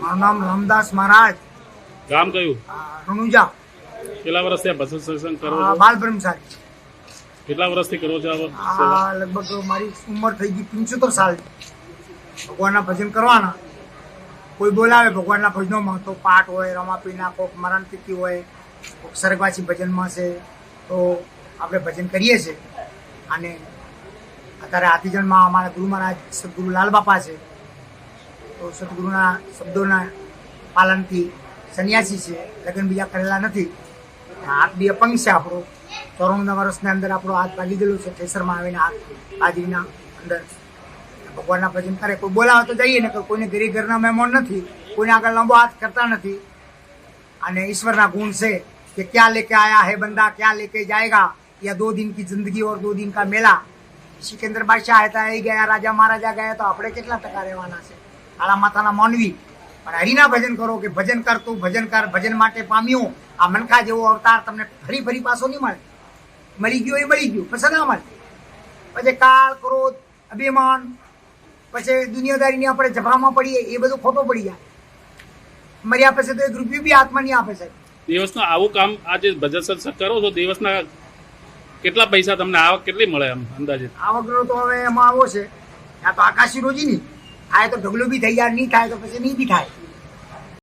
મારું નામ રામદાસ મહારાજ. ગામ કયું? રણુજા. કેટલા વર્ષથી આ ભજન સત્સંગ કરો છો? બાલ બ્રહ્મચારી. કેટલા વર્ષથી કરો છો આ લગભગ મારી ઉંમર થઈ ગઈ પંચોતેર સાલ. ભગવાનના ભજન કરવાના. કોઈ બોલાવે ભગવાનના ભજનોમાં તો પાઠ હોય રમાપીના કોક મરણ તિથિ હોય કોક સરગવાસી ભજનમાં છે તો આપણે ભજન કરીએ છીએ. અને અત્યારે આતિજનમાં અમારા ગુરુ મહારાજ સદગુરુ લાલ બાપા છે. સદગુરુના શબ્દોના પાલનથી સન્યાસી છે, લગ્ન બીજા કરેલા નથી. હાથ બી અપંગ છે આપણો. ચોરાણું વર્ષની અંદર આપણો હાથ ભાગી ગયેલો છે થેસરમાં આવીને હાથ બાજીના અંદર. ભગવાનના ભજન કરે, કોઈ બોલાવે તો જઈએ ને કોઈને ગરી ઘરના મહેમાન નથી, કોઈને આગળ લાંબો હાથ કરતા નથી. અને ઈશ્વરના ગુણ છે કે ક્યાં લેકે આયા હે બંદા, ક્યાં લેકે જાયગા? યા દો દિન કી જિંદગી ઓર દો દિન કા મેલા? સિકંદર બાદશાહ હતા, એ ગયા, રાજા મહારાજા ગયા, તો આપણે કેટલા ટકા રહેવાના છે? કાળા માથાના માનવી. પણ હરિના ભજન કરો કે ભજન કરતું ભજન કર ભજન માટે પામ્યો. આ મનખા જેવો અવતાર તમને ફરી ફરી પાછો નહીં મળે. મરી ગયો એ મરી ગયો પછી ના મળે. પછી કાળ ક્રોધ અભિમાન પછી દુનિયાદારીની આપણે ઝઘડામાં પડીએ એ બધું ખોટો પડી જાય. મર્યા પછી તો એક રૂપિયો બી હાથમાં નહીં આપે સાહેબ. દિવસનું આવું કામ આ જે ભજન સત્સંગ કરો છો દિવસના કેટલા પૈસા તમને આવક કેટલી મળે આમ અંદાજે? આવકનો તો હવે એમાં આવો છે. આ તો આકાશી રોજી થાય તો ઢગલું બી થઈ જાય નહીં થાય તો પછી નહીં બી થાય.